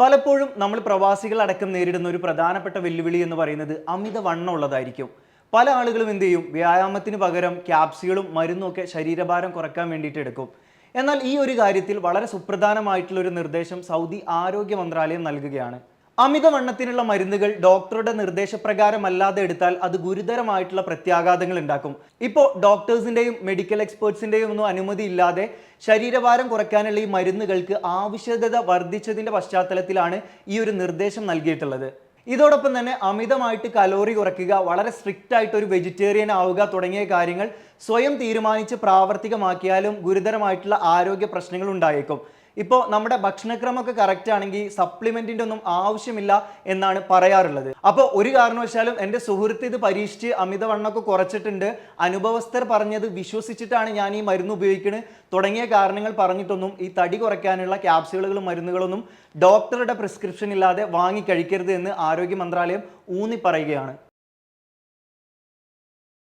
പലപ്പോഴും നമ്മൾ പ്രവാസികൾ അടക്കം നേരിടുന്ന ഒരു പ്രധാനപ്പെട്ട വെല്ലുവിളി എന്ന് പറയുന്നത് അമിത വണ്ണം ഉള്ളതായിരിക്കും. പല ആളുകളും എന്ത് ചെയ്യും? വ്യായാമത്തിന് പകരം ക്യാപ്സുകളും മരുന്നും ഒക്കെ ശരീരഭാരം കുറയ്ക്കാൻ വേണ്ടിയിട്ട് എടുക്കും. എന്നാൽ ഈ ഒരു കാര്യത്തിൽ വളരെ സുപ്രധാനമായിട്ടുള്ള ഒരു നിർദ്ദേശം സൗദി ആരോഗ്യ മന്ത്രാലയം നൽകുകയാണ്. അമിതവണ്ണത്തിനുള്ള മരുന്നുകൾ ഡോക്ടറുടെ നിർദ്ദേശപ്രകാരം അല്ലാതെ എടുത്താൽ അത് ഗുരുതരമായിട്ടുള്ള പ്രത്യാഘാതങ്ങൾ ഉണ്ടാക്കും. ഇപ്പോൾ ഡോക്ടേഴ്സിന്റെയും മെഡിക്കൽ എക്സ്പേർട്സിന്റെയും ഒന്നും അനുമതി ഇല്ലാതെ ശരീരഭാരം കുറയ്ക്കാനുള്ള ഈ മരുന്നുകൾക്ക് ആവശ്യകത വർദ്ധിച്ചതിന്റെ പശ്ചാത്തലത്തിലാണ് ഈ ഒരു നിർദ്ദേശം നൽകിയിട്ടുള്ളത്. ഇതോടൊപ്പം തന്നെ അമിതമായിട്ട് കലോറി കുറയ്ക്കുക വളരെ സ്ട്രിക്റ്റ് ആയിട്ട് ഒരു വെജിറ്റേറിയൻ ആവുക തുടങ്ങിയ കാര്യങ്ങൾ സ്വയം തീരുമാനിച്ച് പ്രാവർത്തികമാക്കിയാലും ഗുരുതരമായിട്ടുള്ള ആരോഗ്യ പ്രശ്നങ്ങൾ ഉണ്ടായേക്കും. ഇപ്പോൾ നമ്മുടെ ഭക്ഷണക്രമമൊക്കെ കറക്റ്റ് ആണെങ്കിൽ സപ്ലിമെന്റിന്റെ ഒന്നും ആവശ്യമില്ല എന്നാണ് പറയാറുള്ളത്. അപ്പോൾ ഒരു കാരണവശാലും എന്റെ സുഹൃത്ത് ഇത് പരീക്ഷിച്ച് അമിതവണ്ണമൊക്കെ കുറച്ചിട്ടുണ്ട്. അനുഭവസ്ഥർ പറഞ്ഞത് വിശ്വസിച്ചിട്ടാണ് ഞാൻ ഈ മരുന്ന് ഉപയോഗിക്കുന്നത് തുടങ്ങിയ കാരണങ്ങൾ പറഞ്ഞിട്ടൊന്നും ഈ തടി കുറയ്ക്കാനുള്ള ക്യാപ്സ്യൂളുകളും മരുന്നുകളൊന്നും ഡോക്ടറുടെ പ്രിസ്ക്രിപ്ഷൻ ഇല്ലാതെ വാങ്ങി കഴിക്കരുത് എന്ന് ആരോഗ്യ മന്ത്രാലയം ഊന്നി പറയുകയാണ്.